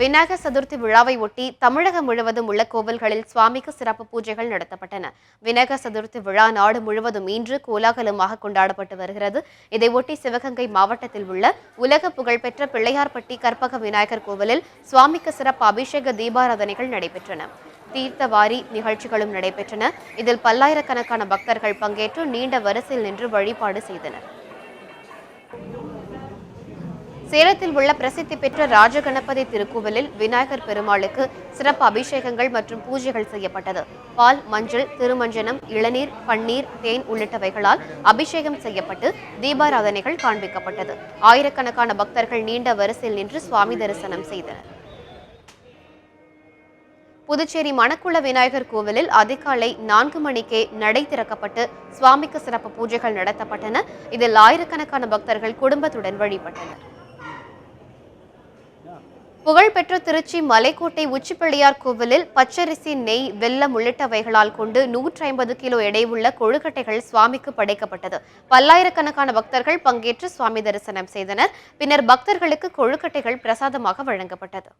விநாயகர் சதுர்த்தி விழாவை ஒட்டி தமிழகம் முழுவதும் உள்ள கோவில்களில் சுவாமிக்கு சிறப்பு பூஜைகள் நடத்தப்பட்டன. விநாயகர் சதுர்த்தி விழா நாடு முழுவதும் இன்று கோலாகலமாக கொண்டாடப்பட்டு வருகிறது. இதையொட்டி சிவகங்கை மாவட்டத்தில் உள்ள உலக புகழ்பெற்ற பிள்ளையார்பட்டி கற்பக விநாயகர் கோவிலில் சுவாமிக்கு சிறப்பு அபிஷேக தீபாராதனைகள் நடைபெற்றன. தீர்த்தவாரி நிகழ்ச்சிகளும் நடைபெற்றன. இதில் பல்லாயிரக்கணக்கான பக்தர்கள் பங்கேற்று நீண்ட வரிசையில் நின்று வழிபாடு செய்தனர். சேலத்தில் உள்ள பிரசித்தி பெற்ற ராஜகணபதி திருக்கோவிலில் விநாயகர் பெருமாளுக்கு சிறப்பு அபிஷேகங்கள் மற்றும் பூஜைகள் செய்யப்பட்டது. பால் மஞ்சள் திருமஞ்சனம் இளநீர் பன்னீர் தேன் உள்ளிட்டவைகளால் அபிஷேகம் செய்யப்பட்டு தீபாராதனைகள் காண்பிக்கப்பட்டது. ஆயிரக்கணக்கான பக்தர்கள் நீண்ட வரிசையில் நின்று சுவாமி தரிசனம் செய்தனர். புதுச்சேரி மணக்குள விநாயகர் கோவிலில் அதிகாலை நான்கு மணிக்கே நடை திறக்கப்பட்டு சுவாமிக்கு சிறப்பு பூஜைகள் நடத்தப்பட்டன. இதில் ஆயிரக்கணக்கான பக்தர்கள் குடும்பத்துடன் வழிபட்டனர். புகழ்பெற்ற திருச்சி மலைக்கோட்டை உச்சிப்பிள்ளையார் கோவிலில் பச்சரிசி நெய் வெல்லம் உள்ளிட்டவைகளால் கொண்டு நூற்றி ஐம்பது கிலோ எடையுள்ள கொழுக்கட்டைகள் சுவாமிக்கு படைக்கப்பட்டது. பல்லாயிரக்கணக்கான பக்தர்கள் பங்கேற்று சுவாமி தரிசனம் செய்தனர். பின்னர் பக்தர்களுக்கு கொழுக்கட்டைகள் பிரசாதமாக வழங்கப்பட்டது.